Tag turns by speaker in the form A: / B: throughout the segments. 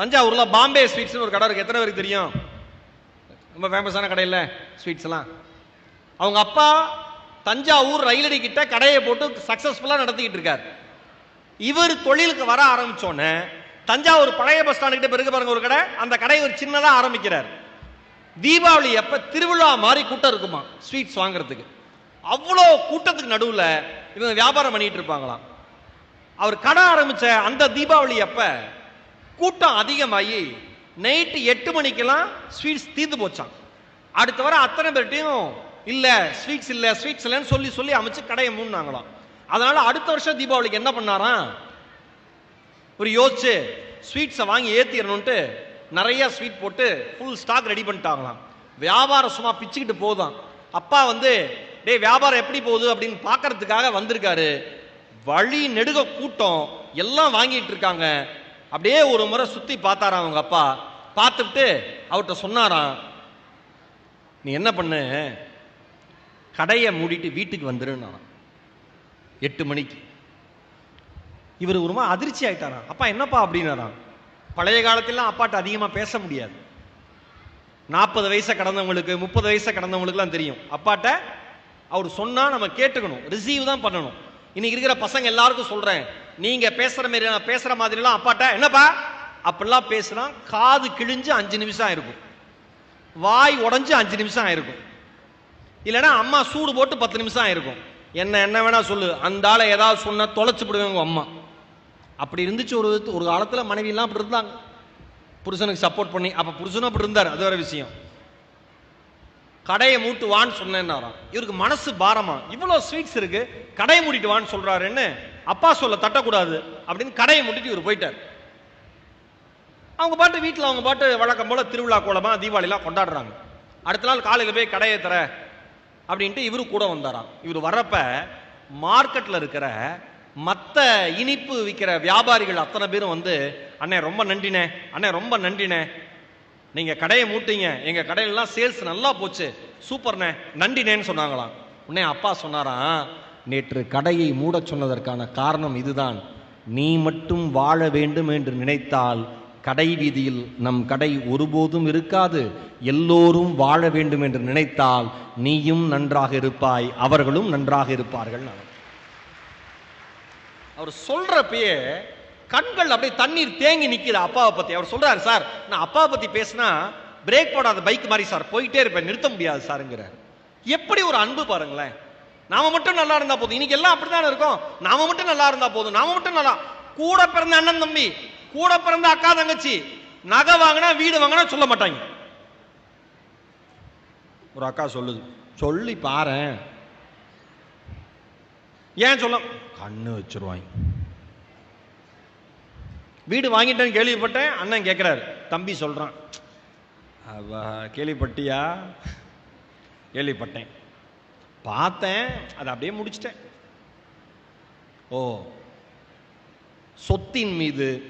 A: தஞ்சாவூர்ல பாம்பே ஸ்வீட்ஸ்னு ஒரு கடை இருக்கு. எத்தனை பேருக்கு தெரியும்? ரொம்ப ஃபேமஸான கடை இல்ல ஸ்வீட்ஸ் எல்லாம். அவங்க அப்பா தஞ்சாவூர் ரயிலடி கிட்ட கடையை போட்டு சக்ஸஸ்ஃபுல்லாக நடத்திக்கிட்டு இருக்கார். இவர் தொழிலுக்கு வர ஆரம்பிச்சோன்னே தஞ்சாவூர் பழைய பஸ் ஸ்டாண்டு கிட்ட பிறகு பாருங்க ஒரு கடை. அந்த கடையை ஒரு சின்னதாக ஆரம்பிக்கிறார். தீபாவளி அப்ப திருவிழா மாதிரி கூட்டம் இருக்குமா ஸ்வீட்ஸ் வாங்குறதுக்கு? அவ்வளோ கூட்டத்துக்கு நடுவில் இவங்க வியாபாரம் பண்ணிட்டு இருப்பாங்களாம். அவர் கடை ஆரம்பிச்ச அந்த தீபாவளி அப்போ கூட்டம் அதிகமாகி நைட்டு எட்டு மணிக்கெல்லாம் ஸ்வீட்ஸ் தீர்ந்து போச்சான் அடுத்த வர அத்தனை பேர்ட்டையும் இல்லை ஸ்வீட்ஸ் இல்லை ஸ்வீட்ஸ் இல்லைன்னு சொல்லி சொல்லி அமைச்சு கடையை மூணுனாங்களாம் அதனால அடுத்த வருஷம் தீபாவளிக்கு என்ன பண்ணாராம்? ஒரு யோசிச்சு ஸ்வீட்ஸை வாங்கி ஏற்றிடணுன்ட்டு நிறைய ஸ்வீட் போட்டு ஃபுல் ஸ்டாக் ரெடி பண்ணிட்டாங்களாம். வியாபாரம் சும்மா பிச்சுக்கிட்டு போதான் அப்பா வந்து டே வியாபாரம் எப்படி போகுது? அப்படின்னு பார்க்கறதுக்காக வந்திருக்காரு. வழி நெடுக கூட்டம் எல்லாம் வாங்கிட்டு இருக்காங்க. அப்படியே ஒரு முறை சுற்றி பார்த்தாராம் அவங்க அப்பா. பார்த்துட்டு அவர்கிட்ட சொன்னாராம் நீ என்ன பண்ணு? கடையை மூடிட்டு வீட்டுக்கு வந்துருன்னாராம் எட்டு மணிக்கு. இவர் ஒரு மாதிரி அதிர்ச்சி ஆயிட்டாராம். அப்பா என்னப்பா? அப்படின்னாராம். பழைய காலத்திலாம் அப்பாட்ட அதிகமாக பேச முடியாது. நாற்பது வயசை கடந்தவங்களுக்கு முப்பது வயசை கடந்தவங்களுக்குலாம் தெரியும். அப்பாட்ட அவர் சொன்னால் நம்ம கேட்டுக்கணும் ரிசீவ் தான் பண்ணணும். இன்னைக்கு இருக்கிற பசங்க எல்லாருக்கும் சொல்கிறேன் நீங்க பேசுற மாதிரி நான் பேசுற மாதிரிலாம் அப்பாட்ட என்னப்பா? அப்படிலாம் பேசுனா காது கிழிஞ்சு அஞ்சு நிமிஷம் ஆயிருக்கும். வாய் உடஞ்சி அஞ்சு நிமிஷம் ஆயிருக்கும். இல்லைன்னா அம்மா சூடு போட்டு பத்து நிமிஷம் ஆயிருக்கும். என்ன என்ன வேணா சொல்லு. அந்த ஆளை ஏதாவது சொன்னா தொலைச்சு விடுவேன் உங்க அம்மா. அப்படி இருந்துச்சு ஒரு ஒரு காலத்தில் மனைவிலாம் அப்படி இருந்தாங்க. புருஷனுக்கு சப்போர்ட் பண்ணி அப்போ புருஷனும் அப்படி இருந்தார். அது வேற விஷயம். கடையை மூட்டு வான்னு சொன்னேன்னாராம். இவருக்கு மனசு பாரமா. இவ்வளோ ஸ்வீட்ஸ் இருக்கு. கடையை மூடிட்டு வான்னு சொல்றாருன்னு அப்பா சொல்ல தட்டக்கூடாது அப்படின்னு கடையை முட்டிட்டு இவர் போயிட்டார். அவங்க பாட்டு வீட்டில் அவங்க பாட்டு வழக்கம் போல் திருவிழா கோலமாக தீபாவளிலாம் கொண்டாடுறாங்க. அடுத்த நாள் காலையில் போய் கடையை தர அப்படின்ட்டு இவரு கூட வந்தாராம். இவர் வர்றப்ப மார்க்கெட்டில் இருக்கிற மற்ற இனிப்பு விற்கிற வியாபாரிகள் அத்தனை பேரும் வந்து அண்ணே ரொம்ப நன்றினே அண்ணே ரொம்ப நன்றினே நீங்கள் கடையை மூட்டிங்க. எங்கள் கடையிலலாம் சேல்ஸ் நல்லா போச்சு. சூப்பர்ண்ணே நன்றினேன்னு சொன்னாங்களாம். உடனே அப்பா சொன்னாராம் நேற்று கடையை மூடச் சொன்னதற்கான காரணம் இதுதான். நீ மட்டும் வாழ வேண்டும் என்று நினைத்தால் கடை வீதியில் நம் கடை ஒருபோதும் இருக்காது. எல்லோரும் வாழ வேண்டும் என்று நினைத்தால் நீயும் நன்றாக இருப்பாய் அவர்களும் நன்றாக இருப்பார்கள் நான் அவர் சொல்றப்பயே கண்கள் அப்படியே தண்ணீர் தேங்கி நிற்கிற அப்பாவை பத்தி. அவர் சொல்றாரு சார் நான் அப்பாவை பத்தி பேசினா பிரேக் போடாத பைக் மாதிரி சார் போயிட்டே இருப்பேன் நிறுத்த முடியாது சாருங்கிறார். எப்படி ஒரு அன்பு பாருங்களேன். நாம மட்டும் நல்லா இருந்தா போதும். இன்னைக்கு எல்லாம் அப்படித்தானே இருக்கும்? நாம மட்டும் நல்லா இருந்தா போதும். நாம மட்டும் நல்லா கூட பிறந்த அண்ணன் தம்பி கூட பிறந்த அக்கா தங்கச்சி நகை வாங்கினா வீடு வாங்கினா சொல்ல மாட்டாங்க. ஒரு அக்கா சொல்லுது. சொல்லி பாரு ஏன் சொல்ல கண்ணு வச்சிருவாங்க. வீடு வாங்கிட்டேன்னு கேள்விப்பட்டேன். அண்ணன் கேட்குறாரு தம்பி சொல்றான். கேள்விப்பட்டியா? கேள்விப்பட்டேன். பார்த்தேன் அதை அப்படியே முடிச்சிட்டேன். ஓ சொத்தின் மீது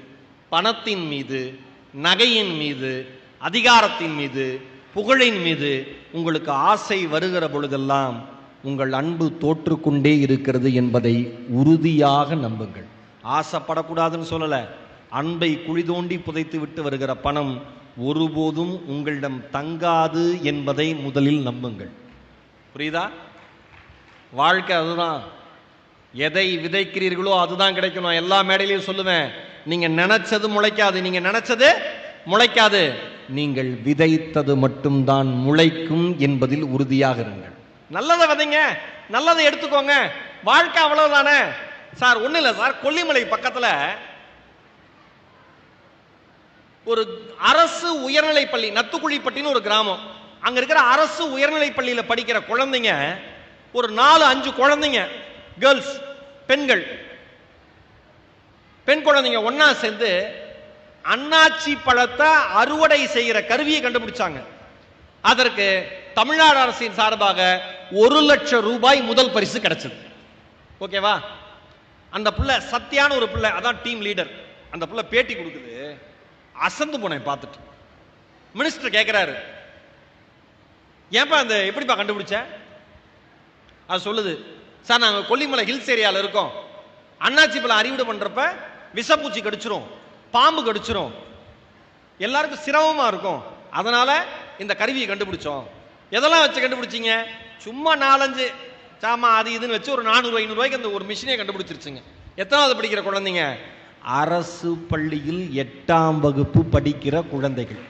A: பணத்தின் மீது நகையின் மீது அதிகாரத்தின் மீது புகழின் மீது உங்களுக்கு ஆசை வருகிற பொழுதெல்லாம் உங்கள் அன்பு தோற்றுக்கொண்டே இருக்கிறது என்பதை உறுதியாக நம்புங்கள். ஆசைப்படக்கூடாதுன்னு சொல்லலை. அன்பை குழி தோண்டி புதைத்து விட்டு வருகிற பணம் ஒருபோதும் உங்களிடம் தங்காது என்பதை முதலில் நம்புங்கள். புரியுதா? வாழ்க்கை அதுதான். எதை விதைக்கிறீர்களோ அதுதான் கிடைக்கும். நான் எல்லா மேடையிலையும் சொல்லுவேன். நீங்க நினைச்சது முளைக்காது. நீங்க நினைச்சது முளைக்காது. நீங்கள் விதைத்தது மட்டும்தான் முளைக்கும் என்பதில் உறுதியாக இருங்கள். நல்லதை விதைங்க. நல்லதை எடுத்துக்கோங்க. வாழ்க்கை அவ்வளவுதானே? சார் ஒண்ணு இல்லை சார். கொல்லிமலை பக்கத்துல ஒரு அரசு உயர்நிலை பள்ளி நத்துக்குழிப்பட்டின்னு ஒரு கிராமம். அங்க இருக்கிற அரசு உயர்நிலை பள்ளியில படிக்கிற குழந்தைங்க ஒரு நாலு அஞ்சு குழந்தைங்க கேர்ள்ஸ் பெண்கள். பெண் குழந்தைங்க ஒன்னா சேர்ந்து அண்ணாச்சி பழத்தை அறுவடை செய்கிற கருவியை கண்டுபிடிச்சாங்க. அதற்கு தமிழ்நாடு அரசின் சார்பாக ஒரு லட்சம் ரூபாய் முதல் பரிசு கிடைச்சது. ஓகேவா? அந்த புள்ள சத்தியான ஒரு பிள்ளை அதான் டீம் லீடர் அந்த புள்ள பேட்டி கொடுக்குது. அசந்து போனேன் பார்த்துட்டு. மினிஸ்டர் கேட்கிறாரு ஏன்பா அந்த எப்படிப்பா கண்டுபிடிச்ச? அது சொல்லுது. சார் நாங்கள் கொல்லிமலை ஹில்ஸ் ஏரியாவில் இருக்கோம். அண்ணாச்சி பழம் அறிவிடு பண்ணுறப்ப விஷப்பூச்சி கடிச்சிரும் பாம்பு கடிச்சிரும். எல்லாருக்கும் சிரமமாக இருக்கும். அதனால் இந்த கருவியை கண்டுபிடிச்சோம். எதெல்லாம் வச்சு கண்டுபிடிச்சிங்க? சும்மா நாலஞ்சு. சாமா அது இதுன்னு வச்சு ஒரு நானூறு ஐநூறுரூவாய்க்கு அந்த ஒரு மிஷினே கண்டுபிடிச்சிருச்சுங்க. எத்தனாவது படிக்கிற குழந்தைங்க? அரசு பள்ளியில் எட்டாம் வகுப்பு படிக்கிற குழந்தைகள்.